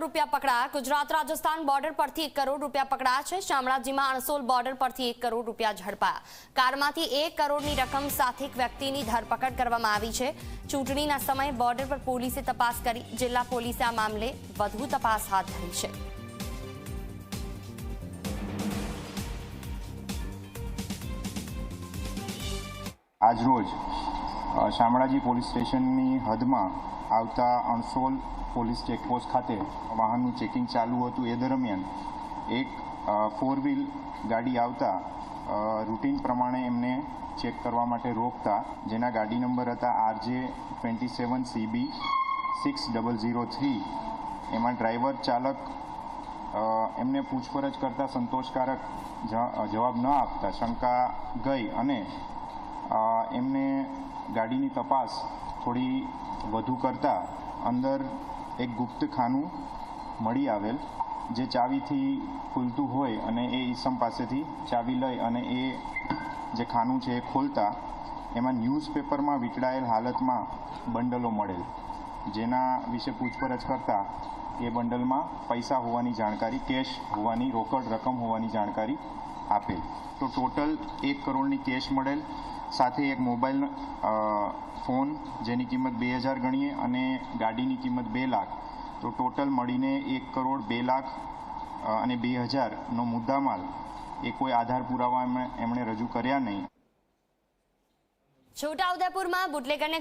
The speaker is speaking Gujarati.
કરોડ રૂપિયા પકડાયા. ગુજરાત, રાજસ્થાન બોર્ડર પરથી એક કરોડ રૂપિયા પકડાયા છે. શામળાજીમાં અણસોલ બોર્ડર પરથી એક કરોડ રૂપિયા ઝડપાયા. કારમાંથી એક કરોડની રકમ સાથે એક વ્યક્તિની ધરપકડ કરવામાં આવી છે. ચૂંટણીના સમયે બોર્ડર પર પોલીસે તપાસ કરી. જિલ્લા પોલીસે આ મામલે વધુ તપાસ હાથ ધરી છે. આજરોજ શામળાજી પોલીસ સ્ટેશનની હદમાં આવતા અણસોલ પોલીસ ચેકપોસ્ટ ખાતે વાહનનું ચેકિંગ ચાલુ હતું. એ દરમિયાન એક ફોર વ્હીલ ગાડી આવતા રૂટીન પ્રમાણે એમને ચેક કરવા માટે રોકતા, જેના ગાડી નંબર હતા RJ twenty seven CB six double zero three એમાં ડ્રાઈવર, ચાલક એમને પૂછપરછ કરતા સંતોષકારક જવાબ ન આપતા શંકા ગઈ અને એમને ગાડીની તપાસ થોડી વધુ કરતા અંદર એક ગુપ્ત ખાનું મળી આવેલ, જે ચાવીથી ખુલતું હોય અને એ ઈસમ પાસેથી ચાવી લઈ અને એ જે ખાનું છે એ ખોલતા એમાં ન્યૂઝપેપરમાં વીંટળાયેલ હાલતમાં બંડલો મળેલ. જેના વિશે પૂછપરછ કરતા એ બંડલમાં પૈસા હોવાની જાણકારી, કેશ હોવાની રોકડ રકમ હોવાની જાણકારી આપેલ. તો ટોટલ એક કરોડની કેશ મળેલ સાથે એક મોબાઈલ ફોન જેની કિંમત બે હજાર ગણીએ અને ગાડીની કિંમત બે લાખ. તો ટોટલ મળીને એક કરોડ બે લાખ અને બે હજારનો મુદ્દામાલ એ કોઈ આધાર પુરાવા એમણે- રજૂ કર્યા નહીં. છોટાઉદેપુરમાં બુટલેગરને